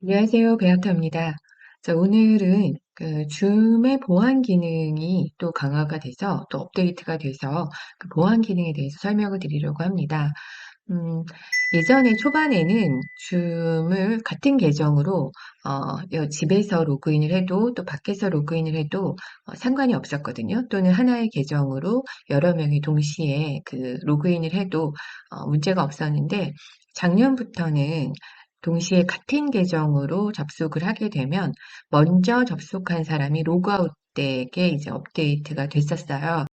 안녕하세요. 베아타입니다. 자, 오늘은 그 줌의 보안 기능이 또 강화가 돼서 또 업데이트가 돼서 그 보안 기능에 대해서 설명을 드리려고 합니다. 음, 예전에 초반에는 줌을 같은 계정으로 어, 집에서 로그인을 해도 또 밖에서 로그인을 해도 어, 상관이 없었거든요. 또는 하나의 계정으로 여러 명이 동시에 그 로그인을 해도 어, 문제가 없었는데 작년부터는 동시에 같은 계정으로 접속을 하게 되면 먼저 접속한 사람이 로그아웃 되게 이제 업데이트가 됐었어요.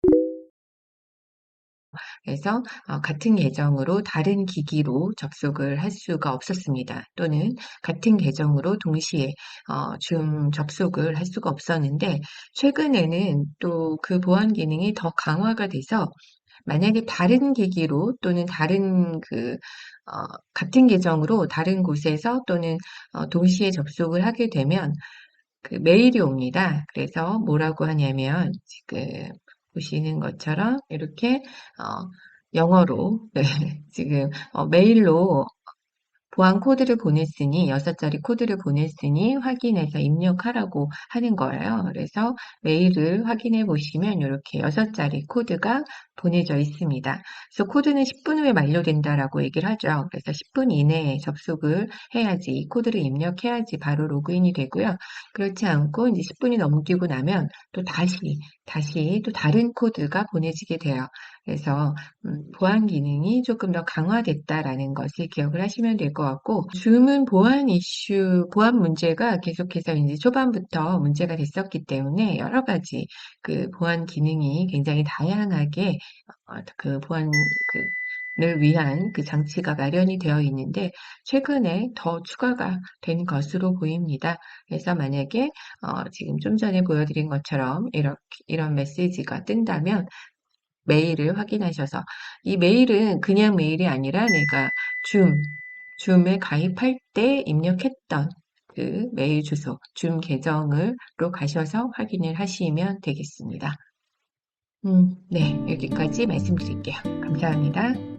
그래서 어, 같은 계정으로 다른 기기로 접속을 할 수가 없었습니다. 또는 같은 계정으로 동시에 어, 줌 접속을 할 수가 없었는데 최근에는 또 그 보안 기능이 더 강화가 돼서 만약에 다른 기기로 또는 다른 그 어, 같은 계정으로 다른 곳에서 또는 어, 동시에 접속을 하게 되면 그 메일이 옵니다. 그래서 뭐라고 하냐면 지금 보시는 것처럼 이렇게 어, 영어로 네, 지금 어, 메일로 보안 코드를 보냈으니, 6자리 코드를 보냈으니 확인해서 입력하라고 하는 거예요. 그래서 메일을 확인해 보시면 이렇게 6자리 코드가 보내져 있습니다. 그래서 코드는 10분 후에 만료된다라고 얘기를 하죠. 그래서 10분 이내에 접속을 해야지, 이 코드를 입력해야지 바로 로그인이 되고요. 그렇지 않고 이제 10분이 넘기고 나면 또 다시, 다시 또 다른 코드가 보내지게 돼요. 그래서 음, 보안 기능이 조금 더 강화됐다라는 것을 기억을 하시면 될 것 같고 줌은 보안 이슈, 보안 문제가 계속해서 이제 초반부터 문제가 됐었기 때문에 여러 가지 그 보안 기능이 굉장히 다양하게 어, 그 보안 그를 위한 그 장치가 마련이 되어 있는데 최근에 더 추가가 된 것으로 보입니다. 그래서 만약에 어, 지금 좀 전에 보여드린 것처럼 이렇게 이런 메시지가 뜬다면 메일을 확인하셔서 이 메일은 그냥 메일이 아니라 내가 줌, 줌에 가입할 때 입력했던 그 메일 주소, 줌 계정으로 가셔서 확인을 하시면 되겠습니다. 음, 네, 여기까지 말씀드릴게요. 감사합니다.